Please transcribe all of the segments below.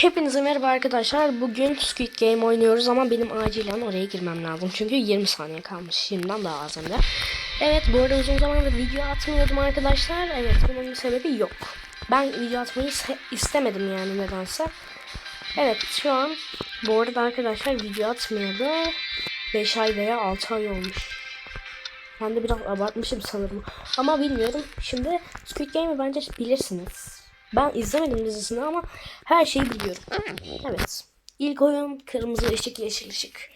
Hepinize merhaba arkadaşlar. Bugün Squid Game oynuyoruz ama benim acilen oraya girmem lazım. Çünkü 20 saniye kalmış. Şimdiden daha az hem. Evet bu arada uzun zamandır video atmıyordum arkadaşlar. Evet bunun bir sebebi yok. Ben video atmayı istemedim yani nedense. Evet şu an bu arada arkadaşlar video atmayalı 5 ay veya 6 ay olmuş. Ben de biraz abartmışım sanırım. Ama bilmiyorum. Şimdi Squid Game'i bence bilirsiniz. Ben izlemedim dizisini ama her şeyi biliyorum. Evet. İlk oyun kırmızı ışık yeşil ışık.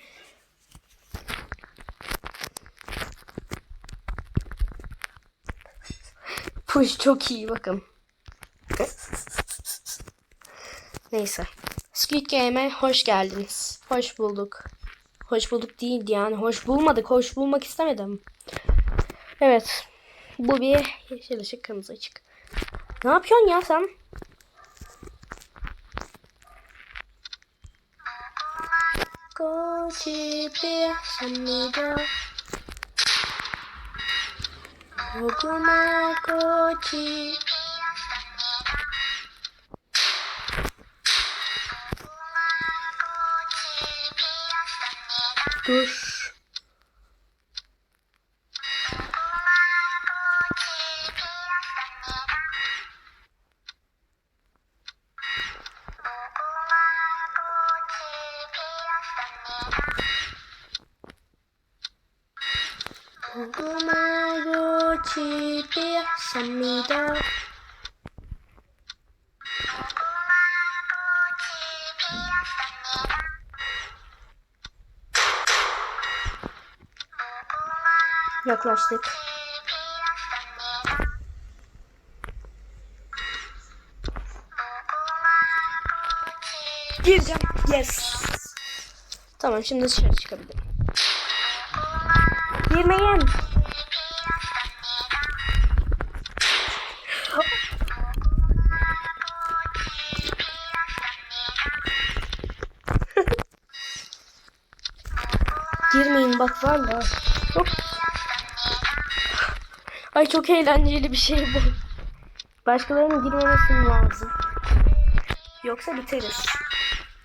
Push çok iyi bakın. Neyse. Squid Game'e hoş geldiniz. Hoş bulduk. Hoş bulduk değil yani. Hoş bulmadık. Hoş bulmak istemedim. Evet. Bu bir yeşil ışık kırmızı ışık. Ne yapıyorsun ya sen? Go GPS amigo. Okuma go GPS. Dur. 고구마 꽃이 dur. 고구마 꽃이 피었습니다. Yaklaştık. Gireceğim. Yes. Tamam şimdi dışarı çıkabilirim. Girmeyin. Girmeyin bak valla. Hop. Ay çok eğlenceli bir şey bu. Başkalarının girmemesi lazım. Yoksa biteriz.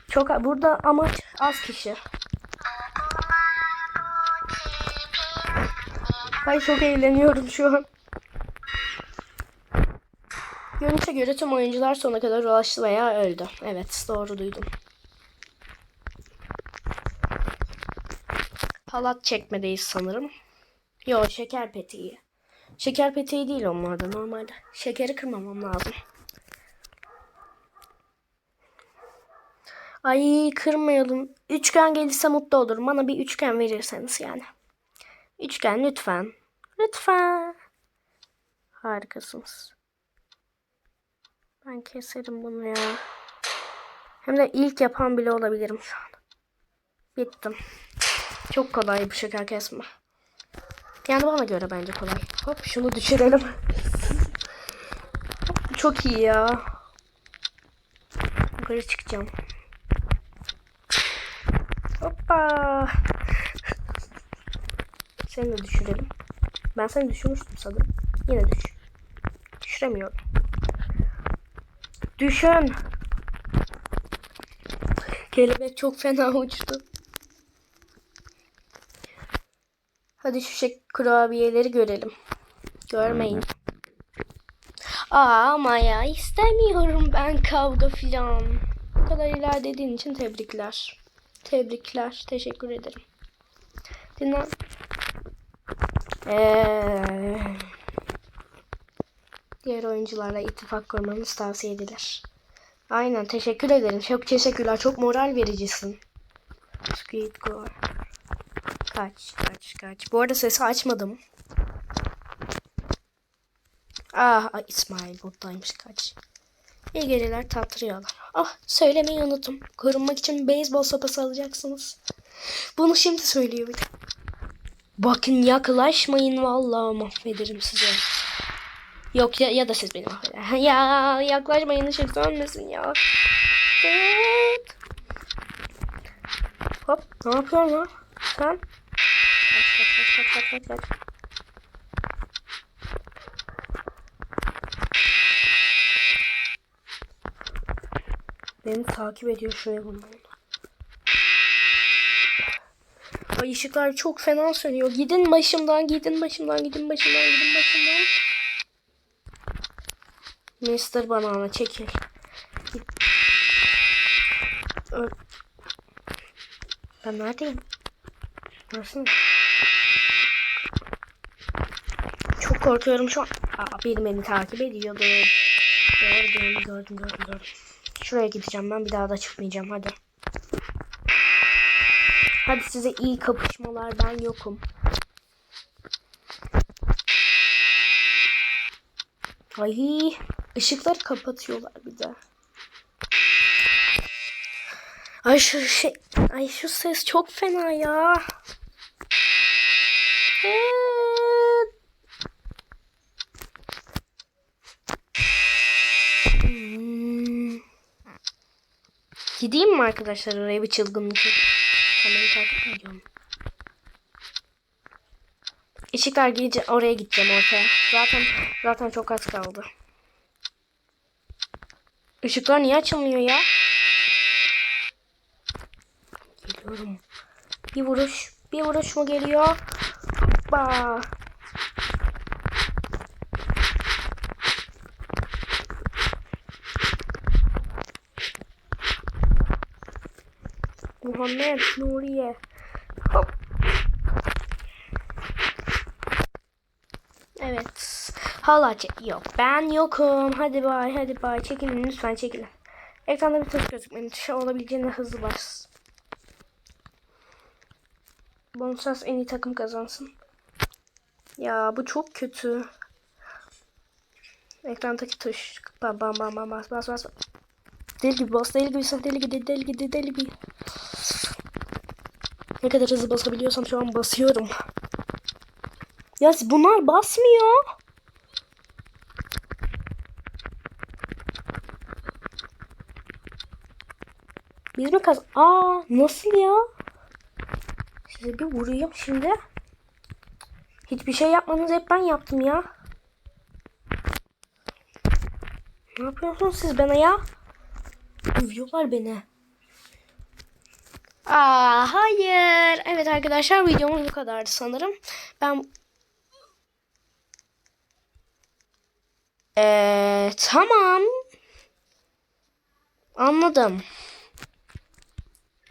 Çok burada amaç az kişi. Ay çok eğleniyorum şu an. Görünüşe göre tüm oyuncular sona kadar ulaştı veya öldü. Evet doğru duydum. Halat çekmedeyiz sanırım. Yo şeker petiği. Şeker petiği değil onlarda normalde. Şekeri kırmamam lazım. Ay kırmayalım. Üçgen gelirse mutlu olurum. Bana bir üçgen verirseniz yani. Üçgen lütfen. Lütfen. Harikasınız. Ben keserim bunu ya. Hem de ilk yapan bile olabilirim şu an. Bittim. Çok kolay bu şeker kesme. Yani bana göre bence kolay. Hop şunu düşürelim. Çok iyi ya. Yukarı çıkacağım. Hoppa. Seni de düşürelim. Ben seni düşürmüştüm sanırım. Yine düş. Düşüremiyorum. Düşün. Kelebek çok fena uçtu. Hadi şu şey kurabiyeleri görelim. Görmeyin. Aa ama ya istemiyorum ben kavga filan. Bu kadar ilerlediğin için tebrikler. Tebrikler. Teşekkür ederim. Dinle. Ee, diğer oyuncularla ittifak kurmamız tavsiye edilir. Aynen teşekkür ederim. Çok teşekkürler. Çok moral vericisin. Squid Game. Kaç kaç kaç. Bu arada sesi açmadım. Ah İsmail buradaymış kaç. İyi geceler tatlı rüyalar. Ah söylemeyi unuttum. Korunmak için beyzbol sopası alacaksınız. Bunu şimdi söylüyor bir de. Bakın yaklaşmayın vallahi mahvederim sizi. Yok ya, ya da siz beni mahveder. Ya yaklaşmayın ışık sönmesin ya. Hop ne yapıyorsun lan? Sen? Kaç kaç kaç kaç kaç kaç Beni takip ediyor şuraya bunu. Ay ışıklar çok fena sönüyor. Gidin başımdan, gidin başımdan, gidin başımdan, gidin başımdan. Mr. Banana çekil. Git. Ö- Ben neredeyim? Mı? Çok korkuyorum şu an. Aa, biri beni takip ediyordu. Gördüm, gördüm, gördüm, gördüm. Şuraya gideceğim ben bir daha da çıkmayacağım hadi. Hadi size iyi kapışmalar ben yokum. Ay ışıkları kapatıyorlar bir de. Ay şu şey, ay şu ses çok fena ya. Evet. Gideyim mi arkadaşlar oraya bir çılgınlık beni takip mi ediyorsun? Işıklar gelince oraya gideceğim ortaya. Zaten zaten çok az kaldı. Işıklar niye açılmıyor ya? Geliyorum. Bir vuruş. Bir vuruş mu geliyor? Hoppa. Muhammed Nuriye. Hop. Evet. Hala çek. Yok. Ben yokum. Hadi bay. Hadi bay. Çekilin lütfen çekilin. Ekranda bir tuş gözükmenin tuşa olabildiğince hızlı bas. Bonusas en iyi takım kazansın. Ya bu çok kötü. Ekrandaki tuş. Bam bam bam bam bas bas bas. Deli gibi bas. Deli gibi deli gibi deli gibi deli gibi. Ne kadar hızlı basabiliyorsam şu an basıyorum. Ya bunlar basmıyor. Biz mi kaz... Aa nasıl ya? Size bir vurayım şimdi. Hiçbir şey yapmanız hep ben yaptım ya. Ne yapıyorsunuz siz bana ya? Dövüyorlar beni. Aa hayır. Evet arkadaşlar videomuz bu kadardı sanırım. Ben Ee, tamam. Anladım.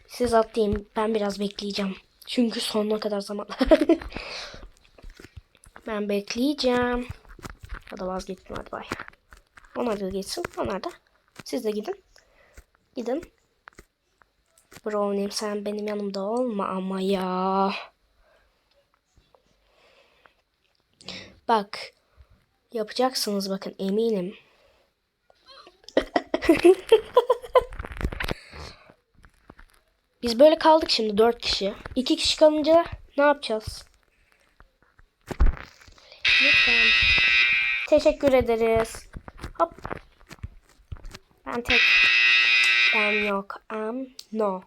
Siz atlayın. Ben biraz bekleyeceğim. Çünkü sonuna kadar zaman. ben bekleyeceğim. Ya da vazgeçtim hadi bay. Onlar da geçsin. Onlar da. Siz de gidin. Gidin. Brownie'm sen benim yanımda olma ama ya. Bak. Yapacaksınız bakın eminim. Biz böyle kaldık şimdi dört kişi. İki kişi kalınca ne yapacağız? Lütfen. Teşekkür ederiz. Hop. Ben tek. Ben yok. Am no.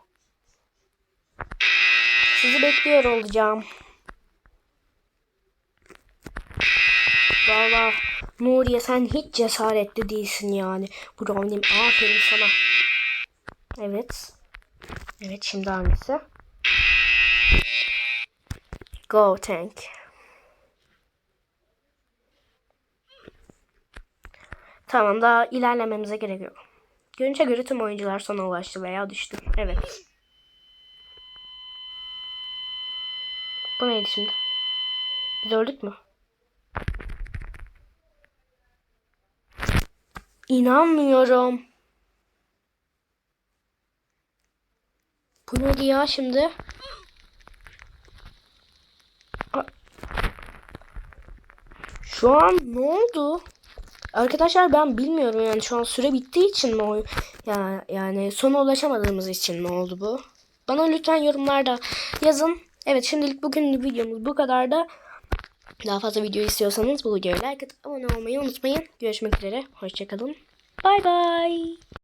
Sizi bekliyor olacağım. Valla Nuriye sen hiç cesaretli değilsin yani. Brownie'm aferin sana. Evet. Evet şimdi hangisi? Go tank. Tamam daha ilerlememize gerek yok. Görünüşe göre tüm oyuncular sona ulaştı veya düştü. Evet. Bu neydi şimdi? Biz öldük mü? İnanmıyorum. Bu neydi ya şimdi? Şu an ne oldu? Arkadaşlar ben bilmiyorum yani şu an süre bittiği için mi o ya yani sona ulaşamadığımız için mi oldu bu? Bana lütfen yorumlarda yazın. Evet şimdilik bugün videomuz bu kadar da. Daha fazla video istiyorsanız bu videoya like atıp abone olmayı unutmayın. Görüşmek üzere. Hoşçakalın. Bay bay.